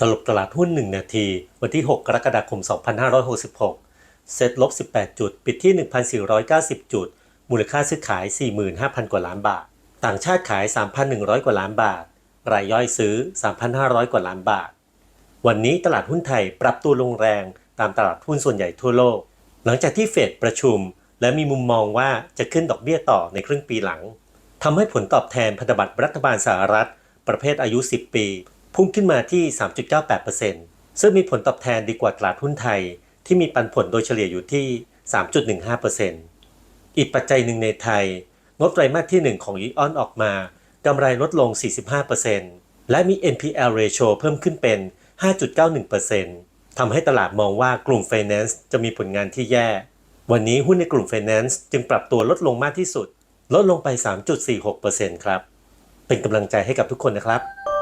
สรุปตลาดหุ้น 1 นาที วันที่ 6 กรกฎาคม 2566 เซ็ตลบ 18 จุด ปิดที่ 1,490 จุด มูลค่าซื้อขาย 45,000 กว่าล้านบาท ต่างชาติขาย 3,100 กว่าล้านบาท รายย่อยซื้อ 3,500 กว่าล้านบาท วันนี้ตลาดหุ้นไทยปรับตัวลงแรงตามตลาดหุ้นส่วนใหญ่ทั่วโลก หลังจากที่เฟดประชุม และมีมุมมองว่าจะขึ้นดอกเบี้ยต่อในครึ่งปีหลังทำให้ผลตอบแทนพันธบัตรรัฐบาลสหรัฐ ประเภทอายุ 10 ปี พุ่งขึ้นมาที่ 3.98%ซึ่งมีผลตอบแทนดีกว่าตลาดหุ้นไทย ที่มีปันผลโดยเฉลี่ยอยู่ที่ 3.15%อีกปัจจัยหนึ่งในไทย งบไตรมาสที่ 1 ของอีออนออกมากำไรลดลง 45%และมี NPL ratio เพิ่มขึ้นเป็น 5.91%ทำให้ตลาดมองว่ากลุ่ม Finance จะมีผลงานที่แย่ วันนี้หุ้นในกลุ่ม Finance จึงปรับตัวลดลงมากที่สุด ลดลงไป 3.46%ครับ เป็นกำลังใจให้กับทุกคนนะครับ